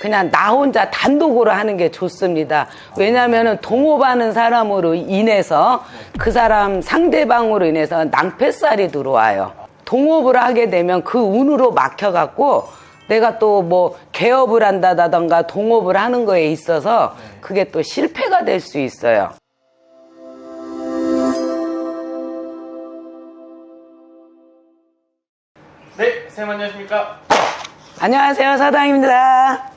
그냥 나 혼자 단독으로 하는 게 좋습니다. 왜냐하면 동업하는 사람으로 인해서 그 사람 상대방으로 인해서 낭패살이 들어와요. 동업을 하게 되면 그 운으로 막혀갖고 내가 또 뭐 개업을 한다던가 동업을 하는 거에 있어서 그게 또 실패가 될 수 있어요. 네, 선생님 안녕하십니까? 안녕하세요, 사장입니다.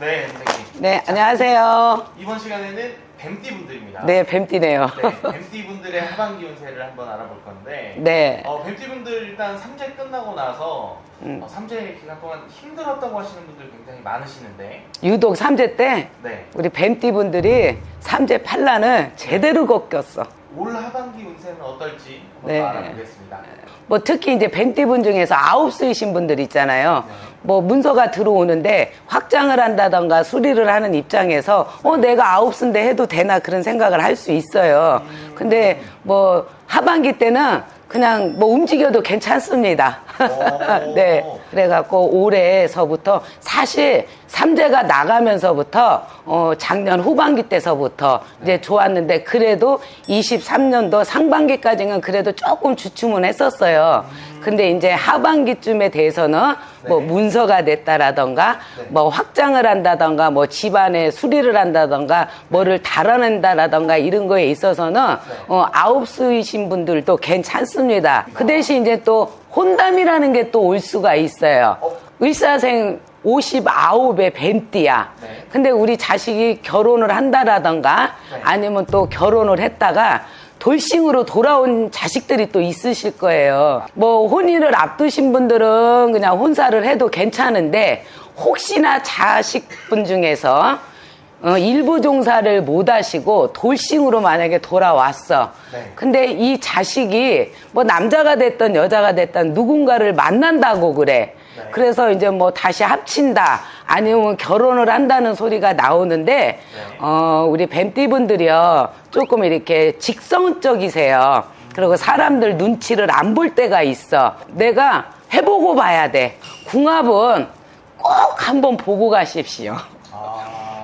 네, 선생님. 네, 안녕하세요. 이번 시간에는 뱀띠 분들입니다. 네, 뱀띠네요. 네, 뱀띠 분들의 하반기 운세를 한번 알아볼 건데, 네. 어, 뱀띠 분들 일단 삼재 끝나고 나서 음. 어, 삼재 기간 동안 힘들었다고 하시는 분들 굉장히 많으시는데, 유독 삼재 때 네, 우리 뱀띠 분들이 삼재 판란을 제대로 걷겼어. 올 하반기 운세는 어떨지 한번 네. 알아보겠습니다. 뭐 특히 이제 뱀띠 분 중에서 아홉 수이신 분들 있잖아요. 네. 뭐 문서가 들어오는데 확장을 한다던가 수리를 하는 입장에서 어 내가 아홉 수인데 해도 되나 그런 생각을 할 수 있어요. 근데 뭐 하반기 때는 그냥 뭐 움직여도 괜찮습니다. 오. 네. 그래갖고 올해서부터 사실 삼재가 나가면서부터 어 작년 후반기 때서부터 이제 좋았는데 그래도 23년도 상반기까지는 그래도 조금 주춤은 했었어요. 근데 이제 하반기쯤에 대해서는 뭐 네. 문서가 됐다라던가 네. 뭐 확장을 한다던가 뭐 집안에 수리를 한다던가 뭐를 달아낸다라던가 이런 거에 있어서는 네. 어 아홉 수이신 분들도 괜찮습니다. 그 대신 이제 또 혼담이라는 게 또 올 수가 있어요. 어? 의사생 59의 뱀띠야. 네. 근데 우리 자식이 결혼을 한다라던가 네. 아니면 또 결혼을 했다가 돌싱으로 돌아온 자식들이 또 있으실 거예요. 뭐 혼인을 앞두신 분들은 그냥 혼사를 해도 괜찮은데 혹시나 자식분 중에서 어, 일부 종사를 못 하시고 돌싱으로 만약에 돌아왔어. 네. 근데 이 자식이 뭐 남자가 됐든 여자가 됐든 누군가를 만난다고 그래. 네. 그래서 이제 뭐 다시 합친다. 아니면 결혼을 한다는 소리가 나오는데, 네. 어, 우리 뱀띠 분들이요. 조금 이렇게 직성적이세요. 그리고 사람들 눈치를 안 볼 때가 있어. 내가 해보고 봐야 돼. 궁합은 꼭 한번 보고 가십시오.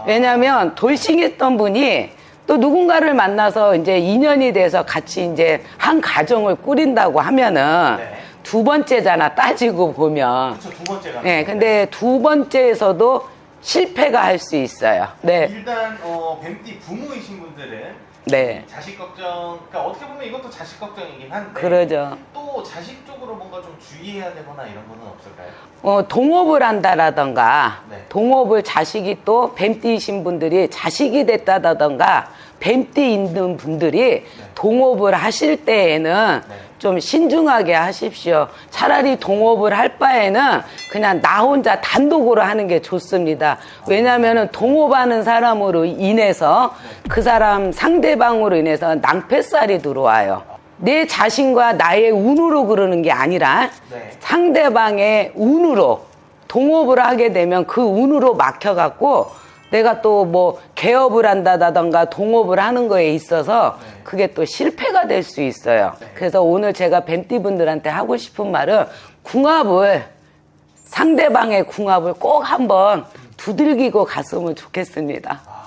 아, 왜냐면 돌싱했던 분이 또 누군가를 만나서 이제 인연이 돼서 같이 이제 한 가정을 꾸린다고 하면은 네. 두 번째잖아 따지고 보면. 그쵸, 두 번째가. 네, 근데 두 번째에서도 실패가 할 수 있어요. 네, 일단 어, 뱀띠 부모이신 분들은 네, 자식 걱정, 그러니까 어떻게 보면 이것도 자식 걱정이긴 한데 그러죠. 또 자식 쪽으로 뭔가 좀 주의해야 되거나 이런 거는 없을까요? 어, 동업을 한다라던가, 네. 동업을 자식이 또 뱀띠이신 분들이 자식이 됐다라던가, 뱀띠 있는 분들이 동업을 하실 때에는 네. 좀 신중하게 하십시오. 차라리 동업을 할 바에는 그냥 나 혼자 단독으로 하는 게 좋습니다. 왜냐하면 동업하는 사람으로 인해서 그 사람 상대방으로 인해서 낭패살이 들어와요. 내 자신과 나의 운으로 그러는 게 아니라 네. 상대방의 운으로 동업을 하게 되면 그 운으로 막혀갖고 내가 또 뭐 개업을 한다던가 동업을 하는 거에 있어서 네. 그게 또 실패가 될 수 있어요. 네. 그래서 오늘 제가 뱀띠 분들한테 하고 싶은 말은 궁합을 상대방의 궁합을 꼭 한번 두들기고 갔으면 좋겠습니다.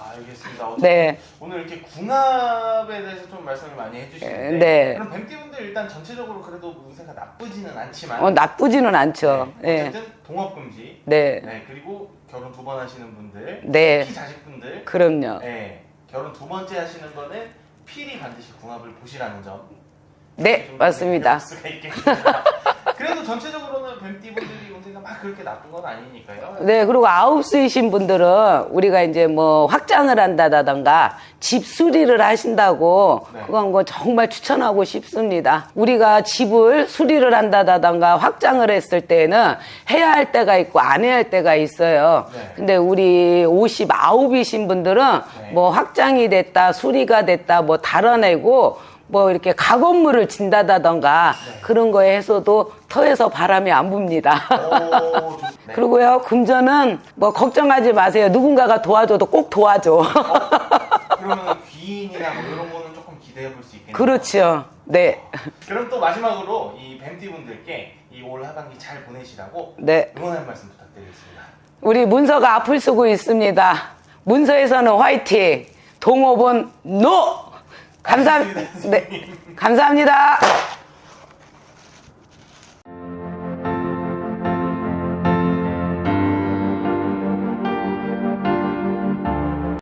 네. 오늘 이렇게 궁합에 대해서 좀 말씀을 많이 해주시는데 네. 그럼 뱀띠분들 일단 전체적으로 그래도 운세가 나쁘지는 않지만 어, 나쁘지는 않죠. 네. 네. 어쨌든 동업 금지 네. 네 그리고 결혼 두 번 하시는 분들 네. 특히 자식분들 그럼요. 네 결혼 두 번째 하시는 거는 필히 반드시 궁합을 보시라는 점 네, 좀 맞습니다. 수가 있겠습니다. 전체적으로는 뱀띠분들이 운세가 막 그렇게 나쁜 건 아니니까요. 네, 그리고 아홉 수이신 분들은 우리가 이제 뭐 확장을 한다던가 집 수리를 하신다고 네. 그건 뭐 정말 추천하고 싶습니다. 우리가 집을 수리를 한다던가 확장을 했을 때는 해야 할 때가 있고 안 해야 할 때가 있어요. 네. 근데 우리 59이신 분들은 네. 뭐 확장이 됐다, 수리가 됐다, 뭐 달아내고 뭐 이렇게 가건물을 진다다던가 네. 그런 거에 해서도 터에서 바람이 안 붑니다. 오, 좋- 네. 그리고요, 금전은 뭐 걱정하지 마세요. 누군가가 도와줘도 꼭 도와줘. 그러면 귀인이나 뭐 이런 거는 조금 기대해 볼 수 있겠네요. 그렇죠. 네. 그럼 또 마지막으로 이 뱀띠 분들께 이 올 하반기 잘 보내시라고 네. 응원의 말씀 부탁드리겠습니다. 우리 문서가 앞을 쓰고 있습니다. 문서에서는 화이팅, 동업은 노! 감사, 네, 감사합니다.